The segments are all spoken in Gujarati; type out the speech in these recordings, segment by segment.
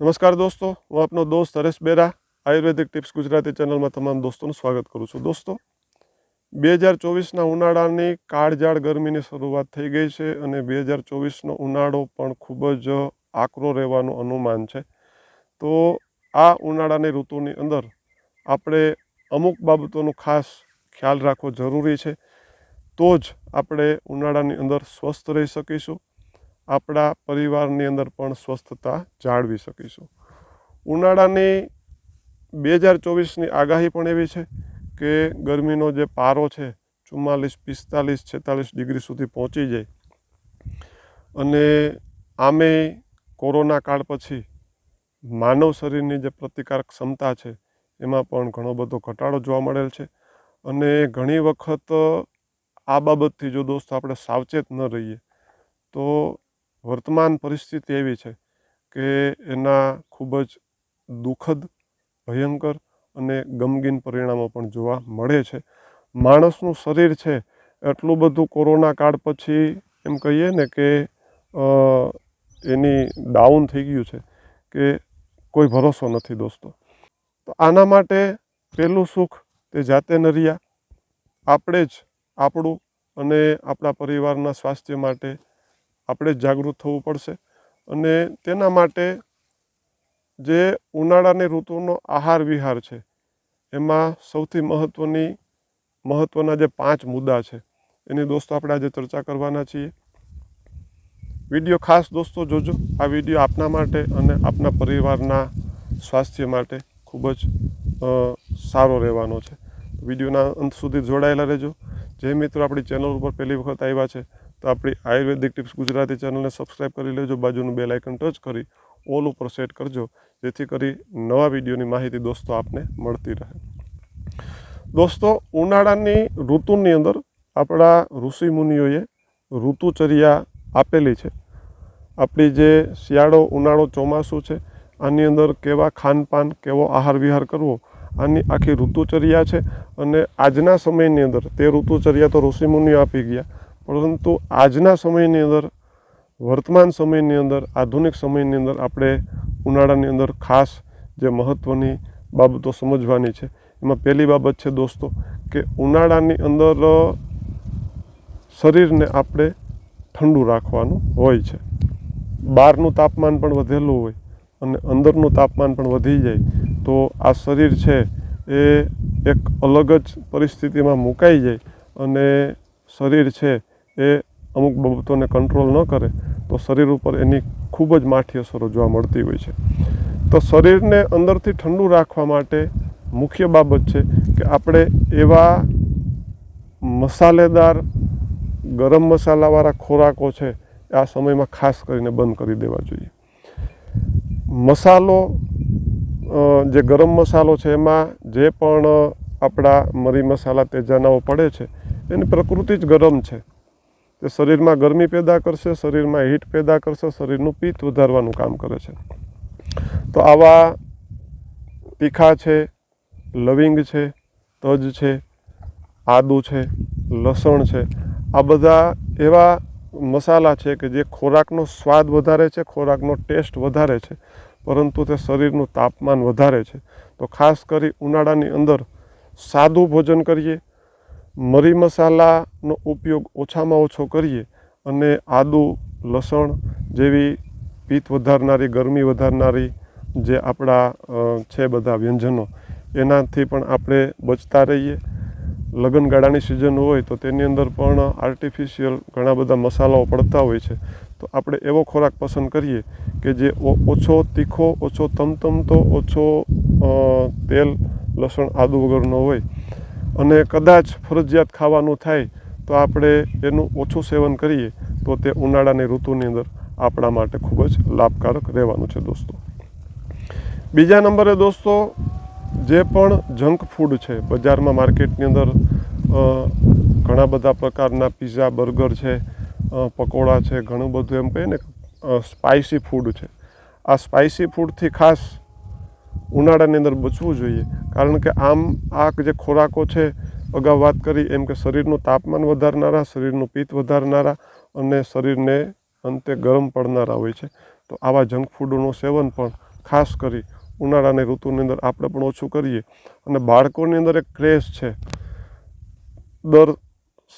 નમસ્કાર દોસ્તો, હું આપનો દોસ્ત હરેશ બેરા, આયુર્વેદિક ટિપ્સ ગુજરાતી ચેનલમાં તમામ દોસ્તોનું સ્વાગત કરું છું. દોસ્તો, બે હજાર ચોવીસના ઉનાળાની કાળઝાળ ગરમીની શરૂઆત થઈ ગઈ છે અને બે હજાર ચોવીસનો ઉનાળો પણ ખૂબ જ આકરો રહેવાનું અનુમાન છે. તો આ ઉનાળાની ઋતુની અંદર આપણે અમુક બાબતોનું ખાસ ખ્યાલ રાખવો જરૂરી છે. તો જ આપણે ઉનાળાની અંદર સ્વસ્થ રહી શકીશું. આપણા પરિવારની અંદર પણ સ્વસ્થતા જાળવી શકીશું. ઉનાળાની બે હજાર ચોવીસની આગાહી પણ એવી છે કે ગરમીનો જે પારો છે ચુમ્માલીસ, પિસ્તાલીસ, છેતાલીસ ડિગ્રી સુધી પહોંચી જાય. અને આમે કોરોના કાળ પછી માનવ શરીરની જે પ્રતિકારક ક્ષમતા છે એમાં પણ ઘણો બધો ઘટાડો જોવા મળેલ છે. અને ઘણી વખત આ બાબતથી જો દોસ્તો આપણે સાવચેત ન રહીએ, તો વર્તમાન પરિસ્થિતિ એવી છે કે એના ખૂબ જ દુઃખદ, ભયંકર અને ગમગીન પરિણામો પણ જોવા મળે છે. માણસનું શરીર છે, એટલું બધું કોરોના કાળ પછી એમ કહીએ ને કે એની ડાઉન થઈ ગયું છે કે કોઈ ભરોસો નથી દોસ્તો. તો આના માટે પહેલું સુખ તે જાતે નરિયા આપણે જ આપણું અને આપણા પરિવારના સ્વાસ્થ્ય માટે આપણે જાગૃત થવું પડશે. અને તેના માટે જે ઉનાળાની ઋતુનો આહાર વિહાર છે, એમાં સૌથી મહત્ત્વની મહત્ત્વના જે પાંચ મુદ્દા છે, એની દોસ્તો આપણે આજે ચર્ચા કરવાના છીએ. વીડિયો ખાસ દોસ્તો જોજો. આ વીડિયો આપના માટે અને આપના પરિવારના સ્વાસ્થ્ય માટે ખૂબ જ સારો રહેવાનો છે. વિડીયોના અંત સુધી જોડાયેલા રહેજો. જે મિત્રો આપણી ચેનલ ઉપર પહેલી વખત આવ્યા છે તો આપણી આયુર્વેદિક ટિપ્સ ગુજરાતી ચેનલને સબસ્ક્રાઈબ કરી લેજો, બાજુનું બેલ આઇકન ટચ કરી, ઓલ ઉપર સેટ કરજો, જેથી કરી નવા વિડીયોની માહિતી દોસ્તો આપને મળતી રહે. દોસ્તો, ઉનાળાની ઋતુની અંદર આપણા ઋષિ મુનિઓએ ઋતુચર્યા આપેલી છે. આપણી જે શિયાળો, ઉનાળો ચોમાસું છે, આની અંદર કેવા ખાનપાન, કેવો આહાર વિહાર કરવો, આની આખી ઋતુચર્યા છે. અને આજના સમયની અંદર તે ઋતુચર્યા તો ઋષિમુનિઓ આપી ગયા. પરંતુ આજના સમયની અંદર, વર્તમાન સમયની અંદર, આધુનિક સમયની અંદર આપણે ઉનાળાની અંદર ખાસ જે મહત્ત્વની બાબતો સમજવાની છે. એમાં પહેલી બાબત છે દોસ્તો કે ઉનાળાની અંદર શરીરને આપણે ઠંડુ રાખવાનું હોય છે. બહારનું તાપમાન પણ વધેલું હોય અને અંદરનું તાપમાન પણ વધી જાય, તો આ શરીર છે એ એક અલગ જ પરિસ્થિતિમાં મુકાઈ જાય અને શરીર છે એ અમુક બાબતોને કંટ્રોલ ન કરે, તો શરીર ઉપર એની ખૂબ જ માઠી અસરો જોવા મળતી હોય છે. તો શરીરને અંદરથી ઠંડુ રાખવા માટે મુખ્ય બાબત છે કે આપણે એવા મસાલેદાર ગરમ મસાલાવાળા ખોરાકો છે આ સમયમાં ખાસ કરીને બંધ કરી દેવા જોઈએ. મસાલો જે ગરમ મસાલો છે એમાં જે પણ આપણા મરી મસાલા, તેજાનાઓ પડે છે, એની પ્રકૃતિ જ ગરમ છે. તે શરીરમાં ગરમી પેદા કરશે, શરીરમાં હીટ પેદા કરશે, શરીરનું પિત્ત વધારવાનું કામ કરે છે. તો આવા તીખા છે, લવિંગ છે, તજ છે, આદુ છે, લસણ છે, આ બધા એવા મસાલા છે કે જે ખોરાકનો સ્વાદ વધારે છે, ખોરાકનો ટેસ્ટ વધારે છે, પરંતુ તે શરીરનું તાપમાન વધારે છે. તો ખાસ કરી ઉનાળાની અંદર સાદું ભોજન કરીએ મરી મસાલાનો ઉપયોગ ઓછામાં ઓછો કરીએ અને આદુ, લસણ જેવી પિત્ત વધારનારી, ગરમી વધારનારી જે આપણા છે બધા વ્યંજનો, એનાથી પણ આપણે બચતા રહીએ. લગ્નગાળાની સિઝન હોય તો તેની અંદર પણ આર્ટિફિશિયલ ઘણા બધા મસાલાઓ પડતા હોય છે. તો આપણે એવો ખોરાક પસંદ કરીએ કે જે ઓછો તીખો, ઓછો તમતમતો, ઓછો તેલ, લસણ, આદુ વગરનો હોય. અને કદાચ ફરજિયાત ખાવાનું થાય તો આપણે એનું ઓછું સેવન કરીએ તો તે ઉનાળાની ઋતુની અંદર આપણા માટે ખૂબ જ લાભકારક રહેવાનું છે દોસ્તો. બીજા નંબરે દોસ્તો, જે પણ જંક ફૂડ છે, બજારમાં માર્કેટની અંદર ઘણા બધા પ્રકારના પીઝા, બર્ગર છે પકોડા છે, ઘણું બધું એમ કહીએ ને સ્પાઇસી ફૂડ છે. આ સ્પાઇસી ફૂડથી ખાસ ઉનાળાની અંદર બચવું જોઈએ. કારણ કે આમ આ જે ખોરાકો છે, અગાઉ વાત કરી, એમ કે શરીરનું તાપમાન વધારનારા, શરીરનું પિત્ત વધારનારા અને શરીરને અંતે ગરમ પડનારા હોય છે. તો આવા જંક ફૂડોનું સેવન પણ ખાસ કરી ઉનાળાની ઋતુની અંદર આપણે પણ ઓછું કરીએ. અને બાળકોની અંદર એક ક્રેઝ છે. દર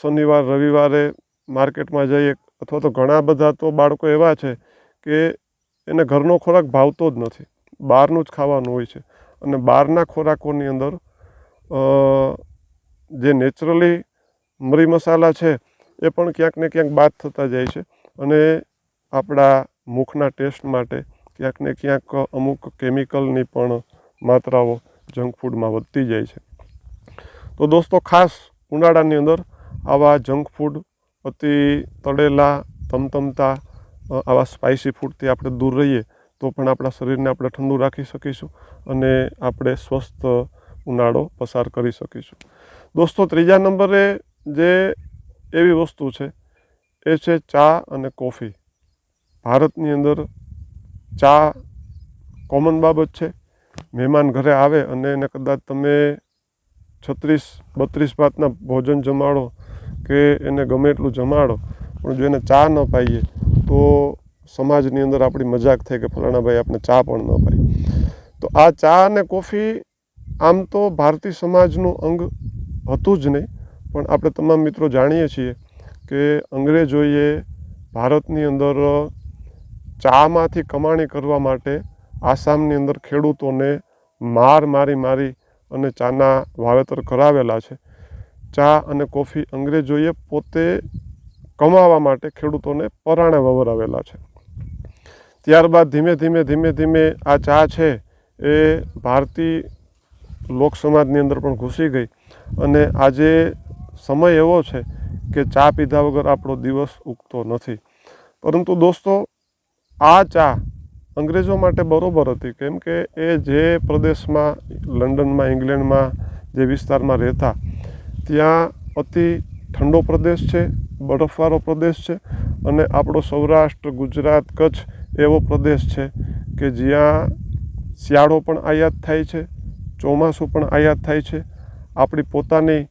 શનિવાર, રવિવારે માર્કેટમાં જઈએ, અથવા તો ઘણા બધા તો બાળકો એવા છે કે એને ઘરનો ખોરાક ભાવતો જ નથી. બહારનું જ ખાવાનું હોય છે. અને બહારના ખોરાકોની અંદર જે નેચરલી મરી મસાલા છે, એ પણ ક્યાંક ને ક્યાંક બાદ થતા જાય છે. અને આપણા મુખના ટેસ્ટ માટે ક્યાંક ને ક્યાંક અમુક કેમિકલની પણ માત્રાઓ જંક ફૂડમાં વધતી જાય છે. તો દોસ્તો, ખાસ ઉનાળાની અંદર આવા જંક ફૂડ અતિ તળેલા, તમતમતા આવા સ્પાઇસી ફૂડથી આપણે દૂર રહીએ તો પણ આપણા શરીરને આપણે ઠંડુ રાખી શકીશું અને આપણે સ્વસ્થ ઉનાળો પસાર કરી શકીશું. દોસ્તો, ત્રીજા નંબરે જે એવી વસ્તુ છે, એ છે ચા અને કોફી. ભારતની અંદર ચા કોમન બાબત છે. મહેમાન ઘરે આવે અને એને કદાચ તમે છત્રીસ, બત્રીસ ભાતના ભોજન જમાડો કે એને ગમે એટલું જમાડો, પણ જો એને ચા ન પાઈએ, તો સમાજની અંદર આપણી મજાક થાય કે ફલાણા ભાઈ આપણે ચા પણ ન પાઈ. તો આ ચા અને કોફી આમ તો ભારતીય સમાજનું અંગ હતું જ નહીં, પણ આપણે તમામ મિત્રો જાણીએ છીએ કે અંગ્રેજોએ ભારતની અંદર ચામાંથી કમાણી કરવા માટે આસામની અંદર ખેડૂતોને માર મારી મારી અને ચાના વાવેતર કરાવેલા છે. ચા અને કોફી અંગ્રેજોએ પોતે કમાવા માટે ખેડૂતોને પરાણે વવરાવેલા છે. ત્યારબાદ ધીમે ધીમે ધીમે ધીમે આ ચા છે એ ભારતીય લોક સમાજની અંદર પણ ઘૂસી ગઈ. અને આજે સમય એવો છે કે ચા પીધા વગર આપણો દિવસ ઉગતો નથી. પરંતુ દોસ્તો, આ ચા અંગ્રેજો માટે બરાબર હતી. કેમ કે એ જે પ્રદેશમાં, લંડનમાં, ઇંગ્લેન્ડમાં જે વિસ્તારમાં રહેતા, ત્યાં અતિ ઠંડો પ્રદેશ છે, બરફવાળો પ્રદેશ છે અને આપણો સૌરાષ્ટ્ર, ગુજરાત, કચ્છ એવો પ્રદેશ છે કે જ્યાં શિયાળો પણ આયાત થાય છે, ચોમાસું પણ આયાત થાય છે. આપણી પોતાની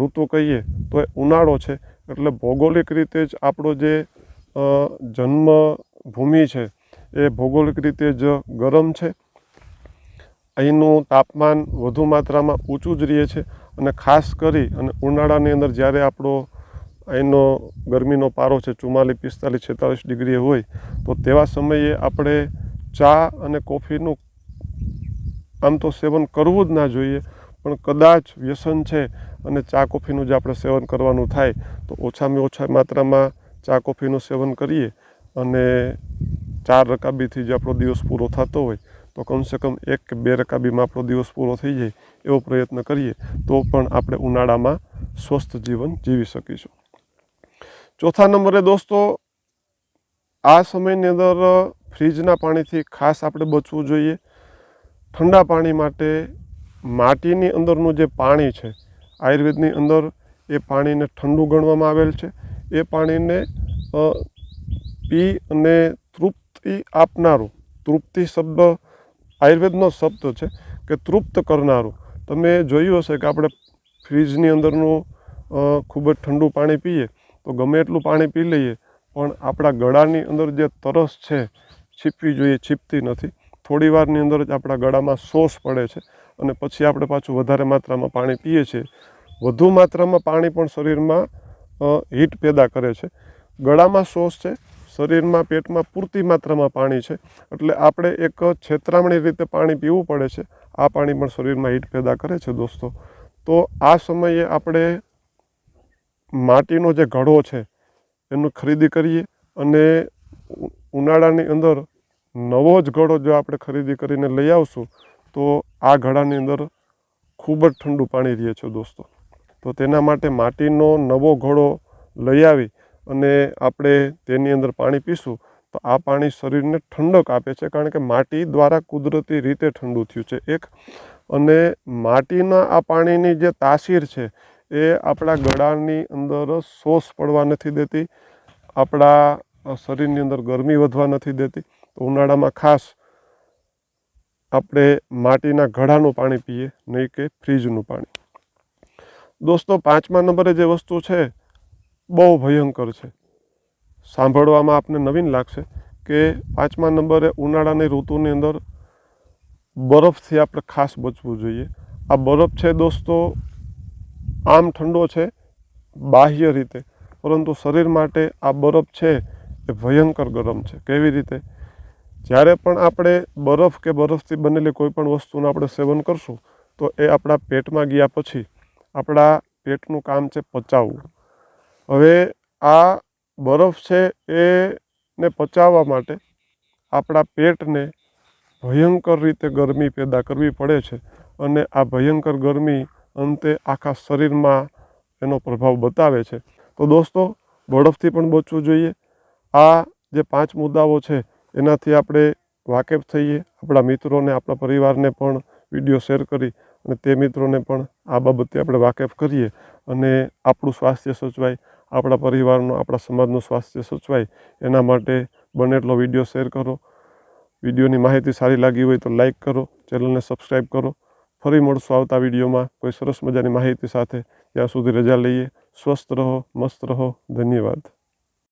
ઋતુ કહીએ તો એ ઉનાળો છે. એટલે ભૌગોલિક રીતે જ આપણો જે જન્મભૂમિ જન્મ ભૂમિ છે એ ભૌગોલિક રીતે જ ગરમ છે. અહીંનું તાપમાન વધુ માત્રામાં ઊંચું જ રહે છે અને ખાસ કરી અને ઉનાળાની અંદર જ્યારે આપણો અહીંનો ગરમીનો પારો છે ચુમ્માલીસ, પિસ્તાલીસ છેતાલીસ ડિગ્રી હોય, તો તેવા સમયે આપણે ચા અને કોફીનું આમ તો સેવન કરવું જ ના જોઈએ, પણ કદાચ વ્યસન છે અને ચા કોફીનું જે આપણે સેવન કરવાનું થાય, તો ઓછામાં ઓછા માત્રામાં ચા કોફીનું સેવન કરીએ અને ચાર રકાબીથી જે આપણો દિવસ પૂરો થતો હોય, તો કમસે કમ એક કે બે રકાબીમાં આપણો દિવસ પૂરો થઈ જાય એવો પ્રયત્ન કરીએ, તો પણ આપણે ઉનાળામાં સ્વસ્થ જીવન જીવી શકીશું. ચોથા નંબરે દોસ્તો, આ સમયની અંદર ફ્રીજના પાણીથી ખાસ આપણે બચવું જોઈએ. ઠંડા પાણી માટે માટીની અંદરનું જે પાણી છે, આયુર્વેદની અંદર એ પાણીને ઠંડુ ગણવામાં આવેલ છે. એ પાણીને પી અને તૃપ્તિ આપનારું, તૃપ્તિ શબ્દ, આયુર્વેદનો શબ્દ છે કે તૃપ્ત કરનારું. તમે જોયું હશે કે આપણે ફ્રીજની અંદરનું ખૂબ જ ઠંડુ પાણી પીએ. તો ગમે એટલું પાણી પી લઈએ, પણ આપણા ગળાની અંદર જે તરસ છે, છીપવી જોઈએ, છીપતી નથી. થોડી વારની અંદર જ આપણા ગળામાં સોસ પડે છે અને પછી આપણે પાછું વધારે માત્રામાં પાણી પીએ છીએ. વધુ માત્રામાં પાણી પણ શરીરમાં હીટ પેદા કરે છે. ગળામાં સોસ છે, શરીરમાં, પેટમાં પૂરતી માત્રામાં પાણી છે. એટલે આપણે એક છેતરામણી રીતે પાણી પીવું પડે છે. આ પાણી પણ શરીરમાં હીટ પેદા કરે છે દોસ્તો. તો આ સમયે આપણે માટીનો જે ઘડો છે, એનું ખરીદી કરીએ અને ઉનાળાની અંદર નવો જ ઘડો જો આપણે ખરીદી કરીને લઈ આવશું, તો આ ઘડાની અંદર ખૂબ જ ઠંડુ પાણી રહે છે દોસ્તો. તો તેના માટે માટીનો નવો ઘડો લઈ આવી અને આપણે તેની અંદર પાણી પીશું, તો આ પાણી શરીરને ઠંડક આપે છે, કારણ કે માટી દ્વારા કુદરતી રીતે ઠંડુ થયું છે. એક, અને માટીના આ પાણીની જે તાસીર છે એ આપણા ગળાની અંદર સોસ પડવા નથી દેતી, આપણા શરીરની અંદર ગરમી વધવા નથી દેતી. તો ઉનાળામાં ખાસ આપણે માટીના ઘડાનું પાણી પીએ, નહીં કે ફ્રીજનું પાણી. દોસ્તો, પાંચમા નંબરે જે વસ્તુ છે, બહુ ભયંકર છે. સાંભળવામાં આપને નવીન લાગશે કે પાંચમા નંબરે ઉનાળાની ઋતુની અંદર બરફથી આપણે ખાસ બચવું જોઈએ. આ બરફ છે દોસ્તો આમ ઠંડો છે, બાહ્ય રીતે. પરંતુ શરીર માટે આ બરફ છે એ ભયંકર ગરમ છે. કેવી રીતે? જ્યારે પણ આપણે બરફ કે બરફથી બનેલી કોઈ પણ વસ્તુનું આપણે સેવન કરશું, તો એ આપણા પેટમાં ગયા પછી આપણા પેટનું કામ છે પચાવવું. હવે આ બરફ છે એને પચાવવા માટે આપણા પેટને ભયંકર રીતે ગરમી પેદા કરવી પડે છે. અને આ ભયંકર ગરમી અંતે આખા શરીરમાં એનો પ્રભાવ બતાવે છે. તો દોસ્તો, ઝડપથી પણ બચવું જોઈએ. આ જે પાંચ મુદ્દાઓ છે, એનાથી આપણે વાકેફ થઈએ. આપણા મિત્રોને, આપણા પરિવારને પણ વીડિયો શેર કરી અને તે મિત્રોને પણ આ બાબતે આપણે વાકેફ કરીએ અને આપણું સ્વાસ્થ્ય સચવાય, આપણા પરિવારનું, આપણા સમાજનું સ્વાસ્થ્ય સચવાય. એના માટે બને એટલો વીડિયો શેર કરો. વિડીયોની માહિતી સારી લાગી હોય તો લાઇક કરો, ચેનલને સબસ્ક્રાઈબ કરો. ફરી મળશું આવતા વિડીયોમાં. કોઈ સરસ મજાની માહિતી સાથે ત્યાં સુધી રજા લઈએ. સ્વસ્થ રહો, મસ્ત રહો. ધન્યવાદ.